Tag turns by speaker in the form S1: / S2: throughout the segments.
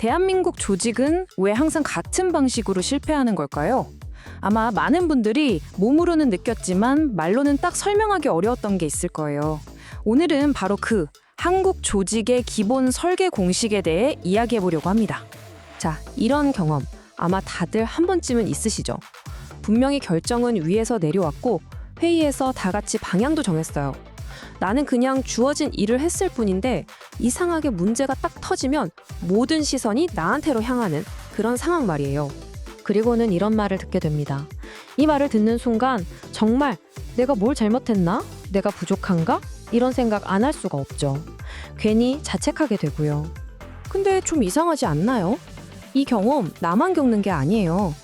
S1: 대한민국 조직은 왜 항상 같은 방식으로 실패하는 걸까요? 아마 많은 분들이 몸으로는 느꼈지만 말로는 딱 설명하기 어려웠던 게 있을 거예요. 오늘은 바로 그 한국 조직의 기본 설계 공식에 대해 이야기해 보려고 합니다.
S2: 자, 이런 경험 아마 다들 한 번쯤은 있으시죠? 분명히 결정은 위에서 내려왔고 회의에서 다 같이 방향도 정했어요. 나는 그냥 주어진 일을 했을 뿐인데 이상하게 문제가 딱 터지면 모든 시선이 나한테로 향하는 그런 상황 말이에요. 그리고는 이런 말을 듣게 됩니다. 이 말을 듣는 순간 정말 내가 뭘 잘못했나? 내가 부족한가? 이런 생각 안 할 수가 없죠. 괜히 자책하게 되고요. 근데 좀 이상하지 않나요? 이 경험 나만 겪는 게 아니에요.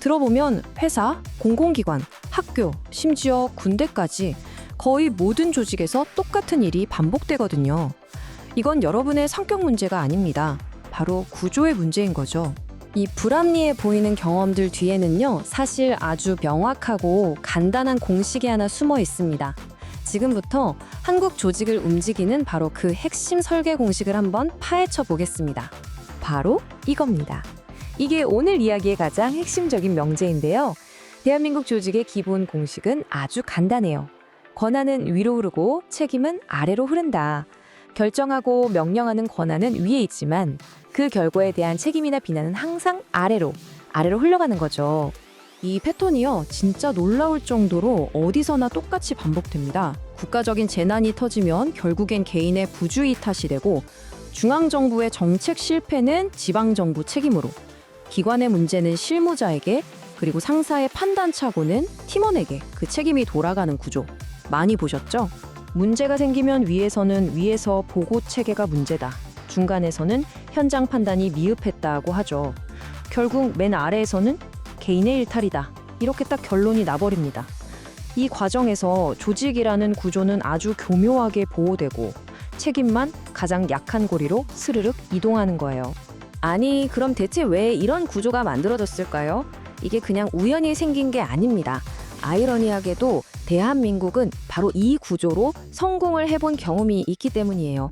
S2: 들어보면 회사, 공공기관, 학교, 심지어 군대까지 거의 모든 조직에서 똑같은 일이 반복되거든요. 이건 여러분의 성격 문제가 아닙니다. 바로 구조의 문제인 거죠. 이 불합리해 보이는 경험들 뒤에는요, 사실 아주 명확하고 간단한 공식이 하나 숨어 있습니다. 지금부터 한국 조직을 움직이는 바로 그 핵심 설계 공식을 한번 파헤쳐 보겠습니다. 바로 이겁니다. 이게 오늘 이야기의 가장 핵심적인 명제인데요. 대한민국 조직의 기본 공식은 아주 간단해요. 권한은 위로 흐르고 책임은 아래로 흐른다. 결정하고 명령하는 권한은 위에 있지만 그 결과에 대한 책임이나 비난은 항상 아래로, 아래로 흘러가는 거죠. 이 패턴이요, 진짜 놀라울 정도로 어디서나 똑같이 반복됩니다. 국가적인 재난이 터지면 결국엔 개인의 부주의 탓이 되고 중앙정부의 정책 실패는 지방정부 책임으로 기관의 문제는 실무자에게 그리고 상사의 판단 착오는 팀원에게 그 책임이 돌아가는 구조 많이 보셨죠? 문제가 생기면 위에서는 위에서 보고 체계가 문제다. 중간에서는 현장 판단이 미흡했다고 하죠. 결국 맨 아래에서는 개인의 일탈이다. 이렇게 딱 결론이 나버립니다. 이 과정에서 조직이라는 구조는 아주 교묘하게 보호되고 책임만 가장 약한 고리로 스르륵 이동하는 거예요. 아니, 그럼 대체 왜 이런 구조가 만들어졌을까요? 이게 그냥 우연히 생긴 게 아닙니다. 아이러니하게도 대한민국은 바로 이 구조로 성공을 해본 경험이 있기 때문이에요.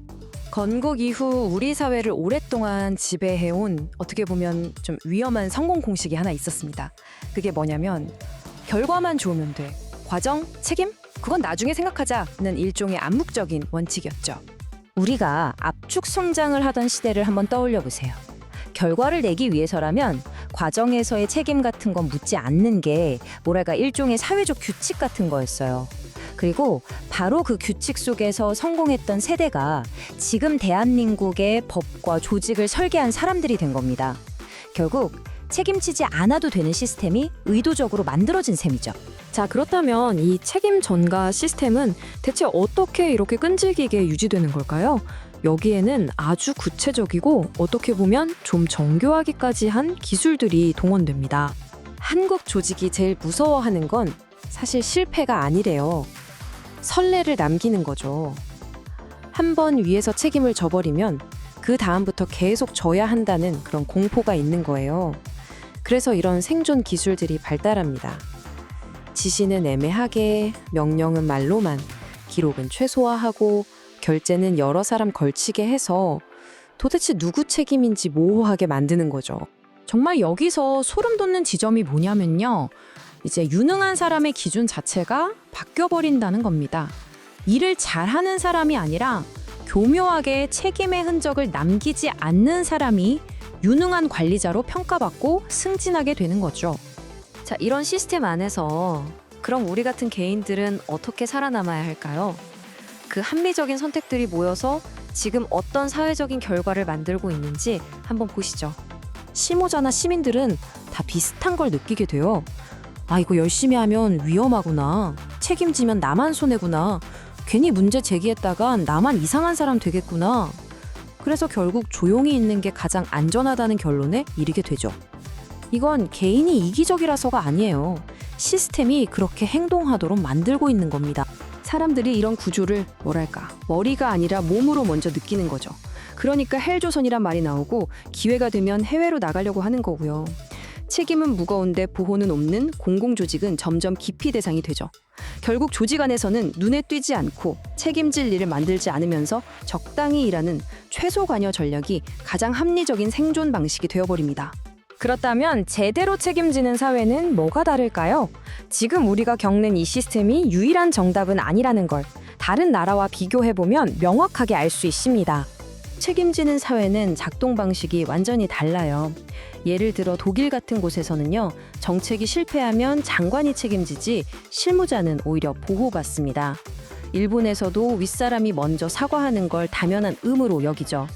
S2: 건국 이후 우리 사회를 오랫동안 지배해온 어떻게 보면 좀 위험한 성공 공식이 하나 있었습니다. 그게 뭐냐면 결과만 좋으면 돼. 과정, 책임? 그건 나중에 생각하자는 일종의 암묵적인 원칙이었죠. 우리가 압축 성장을 하던 시대를 한번 떠올려 보세요. 결과를 내기 위해서라면 과정에서의 책임 같은 건 묻지 않는 게 뭐랄까 일종의 사회적 규칙 같은 거였어요. 그리고 바로 그 규칙 속에서 성공했던 세대가 지금 대한민국의 법과 조직을 설계한 사람들이 된 겁니다. 결국 책임지지 않아도 되는 시스템이 의도적으로 만들어진 셈이죠. 자, 그렇다면 이 책임 전가 시스템은 대체 어떻게 이렇게 끈질기게 유지되는 걸까요? 여기에는 아주 구체적이고 어떻게 보면 좀 정교하기까지 한 기술들이 동원됩니다. 한국 조직이 제일 무서워하는 건 사실 실패가 아니래요. 선례를 남기는 거죠. 한 번 위에서 책임을 져버리면 그 다음부터 계속 져야 한다는 그런 공포가 있는 거예요. 그래서 이런 생존 기술들이 발달합니다. 지시는 애매하게, 명령은 말로만, 기록은 최소화하고, 결제는 여러 사람 걸치게 해서 도대체 누구 책임인지 모호하게 만드는 거죠. 정말 여기서 소름 돋는 지점이 뭐냐면요. 이제 유능한 사람의 기준 자체가 바뀌어버린다는 겁니다. 일을 잘하는 사람이 아니라 교묘하게 책임의 흔적을 남기지 않는 사람이 유능한 관리자로 평가받고 승진하게 되는 거죠. 자, 이런 시스템 안에서 그럼 우리 같은 개인들은 어떻게 살아남아야 할까요? 그 합리적인 선택들이 모여서 지금 어떤 사회적인 결과를 만들고 있는지 한번 보시죠. 시모자나 시민들은 다 비슷한 걸 느끼게 돼요. 아, 이거 열심히 하면 위험하구나. 책임지면 나만 손해구나. 괜히 문제 제기했다간 나만 이상한 사람 되겠구나. 그래서 결국 조용히 있는 게 가장 안전하다는 결론에 이르게 되죠. 이건 개인이 이기적이라서가 아니에요. 시스템이 그렇게 행동하도록 만들고 있는 겁니다. 사람들이 이런 구조를 뭐랄까 머리가 아니라 몸으로 먼저 느끼는 거죠. 그러니까 헬조선이란 말이 나오고 기회가 되면 해외로 나가려고 하는 거고요. 책임은 무거운데 보호는 없는 공공조직은 점점 기피 대상이 되죠. 결국 조직 안에서는 눈에 띄지 않고 책임질 일을 만들지 않으면서 적당히 일하는 최소 관여 전략이 가장 합리적인 생존 방식이 되어버립니다.
S1: 그렇다면 제대로 책임지는 사회는 뭐가 다를까요? 지금 우리가 겪는 이 시스템이 유일한 정답은 아니라는 걸 다른 나라와 비교해보면 명확하게 알 수 있습니다.
S2: 책임지는 사회는 작동 방식이 완전히 달라요. 예를 들어 독일 같은 곳에서는요, 정책이 실패하면 장관이 책임지지 실무자는 오히려 보호받습니다. 일본에서도 윗사람이 먼저 사과하는 걸 당연한 의무로 여기죠.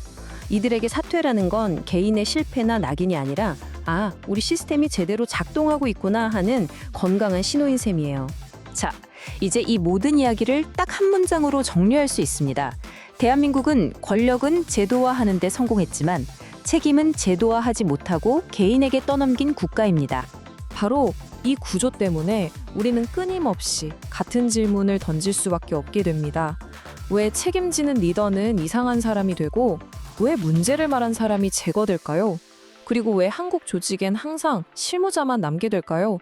S2: 이들에게 사퇴라는 건 개인의 실패나 낙인이 아니라 아, 우리 시스템이 제대로 작동하고 있구나 하는 건강한 신호인 셈이에요.
S3: 자, 이제 이 모든 이야기를 딱 한 문장으로 정리할 수 있습니다. 대한민국은 권력은 제도화하는 데 성공했지만 책임은 제도화하지 못하고 개인에게 떠넘긴 국가입니다.
S1: 바로 이 구조 때문에 우리는 끊임없이 같은 질문을 던질 수밖에 없게 됩니다. 왜 책임지는 리더는 이상한 사람이 되고 왜 문제를 말한 사람이 제거될까요? 그리고 왜 한국 조직엔 항상 실무자만 남게 될까요?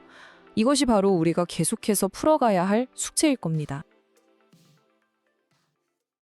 S1: 이것이 바로 우리가 계속해서 풀어가야 할 숙제일 겁니다.